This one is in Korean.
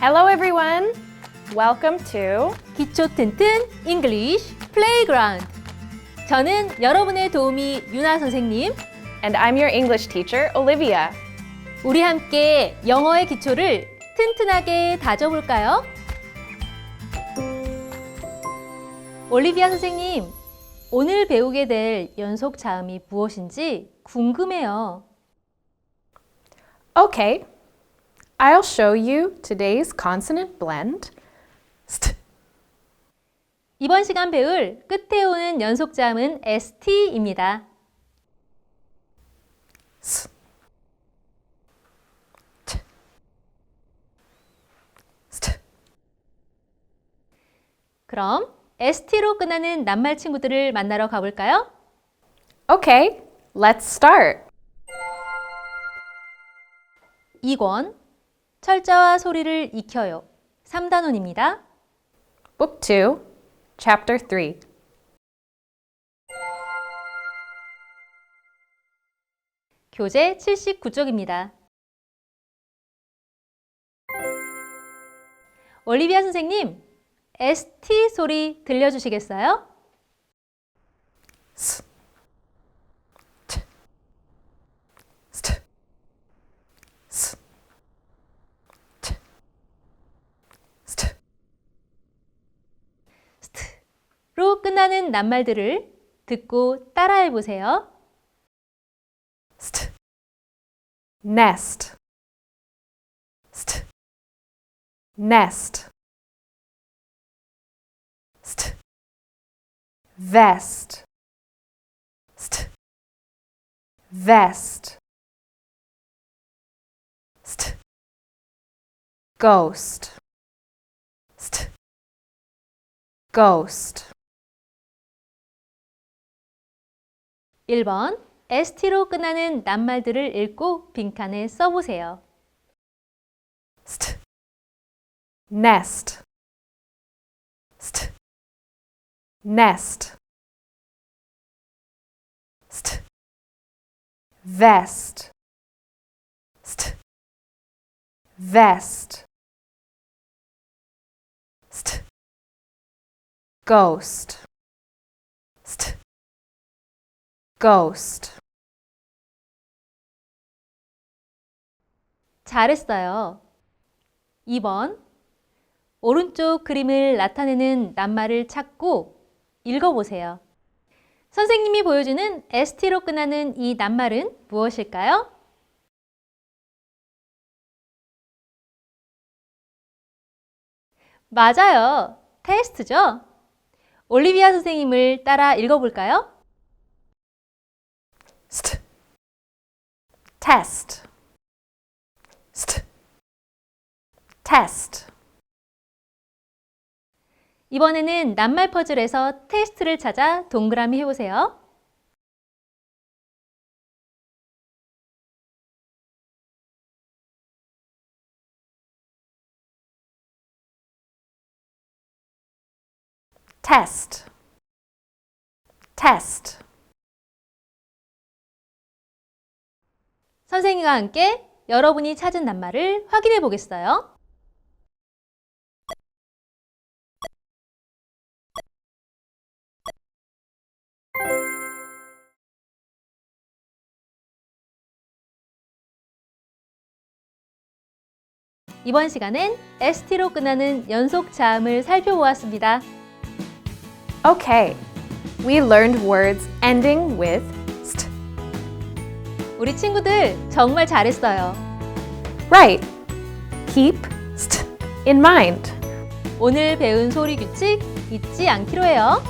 Hello, everyone. Welcome to 기초 튼튼 English Playground. 저는 여러분의 도우미 유나 선생님. and I'm your English teacher, Olivia. 우리 함께 영어의 기초를 튼튼하게 다져볼까요? 올리비아 선생님, 오늘 배우게 될 연속 자음이 무엇인지 궁금해요. Okay, I'll show you today's consonant blend. St. 이번 시간 배울 끝에 오는 연속 자음은 ST입니다. S. 그럼 ST로 끝나는 낱말 친구들을 만나러 가볼까요? Okay, let's start. 2권 철자와 소리를 익혀요. 3단원입니다. Book 2, Chapter 3. 교재 79쪽입니다. 올리비아 선생님, ST 소리 들려주시겠어요? 로 끝나는 낱말들을 듣고 따라해 보세요. St. Nest. St. Nest. Vest. St. Vest. St. Ghost. St. Ghost. 1번 ST로 끝나는 낱말들을 읽고 빈칸에 써보세요. St. Nest. St. Nest. St. Vest. St. Vest. St. Ghost. St. Ghost. 잘했어요. 2번 오른쪽 그림을 나타내는 낱말을 찾고 읽어보세요. 선생님이 보여주는 ST로 끝나는 이 낱말은 무엇일까요? 맞아요. 테스트죠? 올리비아 선생님을 따라 읽어볼까요? St. Test. St. Test. 이번에는 낱말 퍼즐에서 테스트를 찾아 동그라미 해보세요. Test. Test. 선생님과 함께 여러분이 찾은 낱말을 확인해 보겠어요. 이번 시간엔 ST로 끝나는 연속 자음을 살펴보았습니다. Okay. We learned words ending with st. 우리 친구들 정말 잘했어요. Right. Keep st in mind. 오늘 배운 소리 규칙 잊지 않기로 해요.